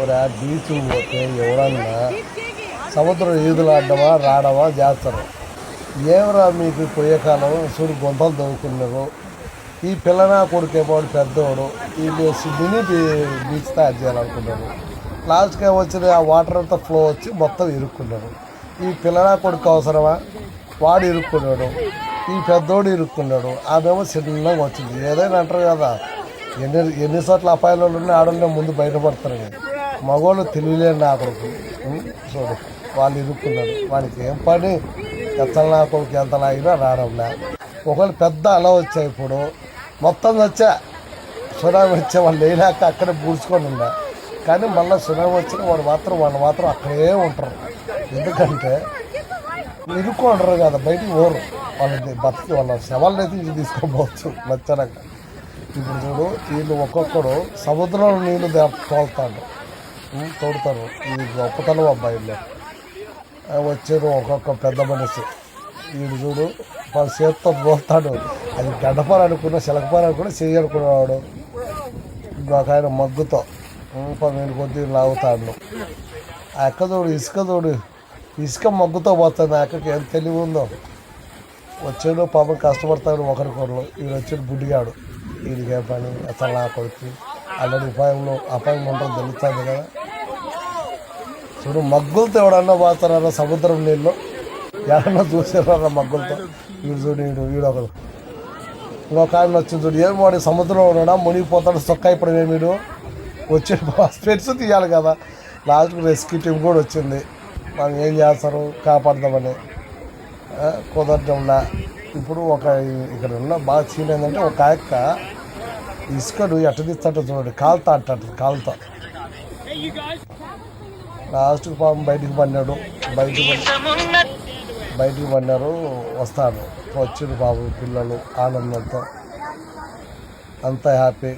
ఒక బీచ్ పోతే ఎవరన్నా సముద్రం ఈదులు ఆడమా రావడమా చేస్తారు. ఏమరా మీకు పోయే కాలం చూడు గుంతలు తవ్వుకున్నారు. ఈ పిల్లనా కొడుకేమోడు పెద్దోడు. వీళ్ళు మినీ బీచ్ తయారు చేయాలనుకున్నారు లాస్ట్గా వచ్చిన ఆ వాటర్ అంతా ఫ్లో వచ్చి మొత్తం ఇరుక్కున్నారు. ఈ పిల్లనా కొడుకు అవసరమా? వాడు ఇరుక్కున్నాడు. ఈ పెద్దోడు ఇరుక్కున్నాడు. ఆమెమో చిన్నగా వచ్చింది. ఏదైనా అంటారు కదా ఎన్ని ఎన్ని చోట్ల అపాయాలు ఉన్నాయి ఆడలే ముందు బయటపడతారు. మగవాళ్ళు తెలియలేరు నా కొడుకు. చూడు వాళ్ళు ఇరుక్కున్నారు. వానికి ఏం పని? ఎంత నా కొడుకు ఎంత లాగినా రావడంలే ఒకవేళ పెద్ద అలా వచ్చాయి ఇప్పుడు మొత్తం వచ్చా. సునామీ వచ్చే వాళ్ళు లేనాక అక్కడే పూడ్చుకొని ఉన్నా కానీ మళ్ళీ సునామీ వచ్చిన వాడు మాత్రం వాళ్ళు మాత్రం అక్కడే ఉంటారు. ఎందుకంటే ఇరుక్కుంటారు కదా బయటికి పోరు. వాళ్ళని బతికి వాళ్ళ శవాలను అయితే ఇంటికి తీసుకోపోవచ్చు నచ్చనక ఇప్పుడు చూడు వీళ్ళు ఒక్కొక్కడు సముద్రంలో నీళ్ళు తోలుతాడు తోడతారు ఇది గొప్పతనం అబ్బాయిలు వచ్చారు ఒక్కొక్క పెద్ద మనిషి. వీడు చూడు వాళ్ళ చేత్తో పోతాడు. అది గడ్డపార అనుకున్న చిలకపార అనుకున్న చెయ్యి అనుకునేవాడు ఆయన మగ్గుతో పన్నెండు కొద్ది లాగుతాడు. ఆ అక్క చూడు ఇసుక చూడు. ఇసుక మగ్గుతో పోతుంది ఆ అక్కకి. ఎంత తెలివి ఉందో? వచ్చాడు పాపం కష్టపడతాడు ఒకరికొకరు వీడు వచ్చాడు బుడ్డిగాడు వీడికే పని? అసలు నా కొడుకు. అలాంటి ఉపాయంలో అపాయం ఉంటుంది తెలుస్తుంది కదా. చూడు మగ్గులతో ఎవడన్నా పోతారా సముద్రం నీళ్ళు? ఎవరన్నా చూసారా మగ్గులతో? వీడు చూడు వీడు వీడు ఒకడు. ఇంకొక ఆయన వచ్చింది చూడు ఏం వాడి సముద్రంలో ఉన్నాడా? మునిగిపోతాడు సొక్క ఇప్పుడు వీడు? వచ్చి స్పెట్స్ తీయాలి కదా. లాస్ట్కి రెస్క్యూ టీం కూడా వచ్చింది. మనం ఏం చేస్తారు? కాపాడదామని. ఆ, కుదరడంలా ఇప్పుడు ఒక ఇక్కడ ఉన్న బాగా సీన్ ఏంటంటే ఒక ఆయక్క ఇసుకడు ఎట్ట తీస్తాడో చూడండి కాలుతా అంటాడు కాలుతా. లాస్ట్కి పాపం బయటికి పడినాడు. బయటకు బయటికి పడినారు వస్తాడు. వచ్చిండు బాబు పిల్లలు ఆనందంతో. అంతా హ్యాపీ.